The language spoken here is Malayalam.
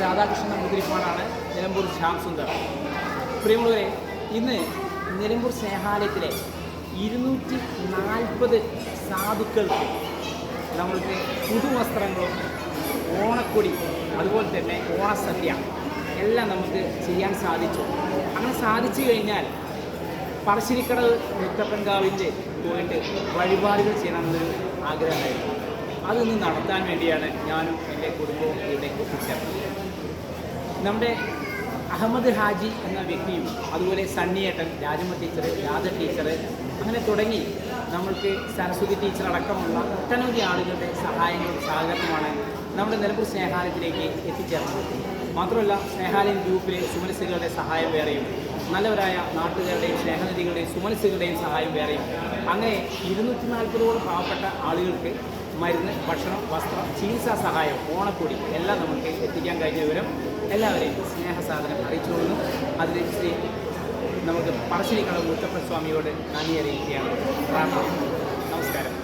രാധാകൃഷ്ണൻ നമ്പൂതിരിപ്പാടാണ് നിലമ്പൂർ ശ്യാം സുന്ദർ. പ്രിയമുള്ളവരെ ഇന്ന് നിലമ്പൂർ സ്നേഹാലയത്തിലെ ഇരുന്നൂറ്റി നാൽപ്പത് സാധുക്കൾക്ക് നമ്മൾക്ക് പുതുവസ്ത്രങ്ങളും ഓണക്കൊടി അതുപോലെ തന്നെ ഓണസദ്യ എല്ലാം നമുക്ക് ചെയ്യാൻ സാധിച്ചു. അങ്ങനെ സാധിച്ചു കഴിഞ്ഞാൽ പറശ്ശിനിക്കടവ് മുത്തപ്പൻകാവിന്റെ പോയിട്ട് വഴിപാടുകൾ ചെയ്യണമെന്നൊരു ആഗ്രഹമായിരുന്നു അതൊന്ന് നടത്താൻ വേണ്ടിയാണ് ഞാനും എന്റെ കുടുംബവും നമ്മുടെ അഹമ്മദ് ഹാജി എന്ന വ്യക്തിയും അതുപോലെ സണ്ണിയേട്ടൻ രാജമ്മ ടീച്ചർ രാധ ടീച്ചർ അങ്ങനെ തുടങ്ങി നമ്മൾക്ക് സരസ്വതി ടീച്ചർ അടക്കമുള്ള ഒട്ടനവധി ആളുകളുടെ സഹായങ്ങളും സഹകരണമാണ് നമ്മുടെ നിലമ്പൂർ സ്നേഹാലയത്തിലേക്ക് എത്തിച്ചേർന്നത്. മാത്രമല്ല സ്നേഹാലയം ഗ്രൂപ്പിലെ സുമനസ്സുകളുടെ സഹായം വേറെയും നല്ലവരായ നാട്ടുകാരുടെയും സ്നേഹനിധികളുടെയും സുമനസ്സുകളുടെയും സഹായം വേറെയും. അങ്ങനെ ഇരുന്നൂറ്റി നാൽപ്പതോളം പാവപ്പെട്ട ആളുകൾക്ക് മരുന്ന് ഭക്ഷണം വസ്ത്രം ചികിത്സാ സഹായം ഓണക്കൂടി എല്ലാം നമുക്ക് എത്തിക്കാൻ കഴിഞ്ഞ വിവരം എല്ലാവരെയും സ്നേഹസാധനം അറിയിച്ചുകൊള്ളുന്നു. അതിന് ശ്രീ നമുക്ക് പറശ്ശിനിക്കട മുത്തപ്പൻ സ്വാമിയോട് നന്ദി അറിയിക്കുകയാണ്. പ്രാർത്ഥന. നമസ്കാരം.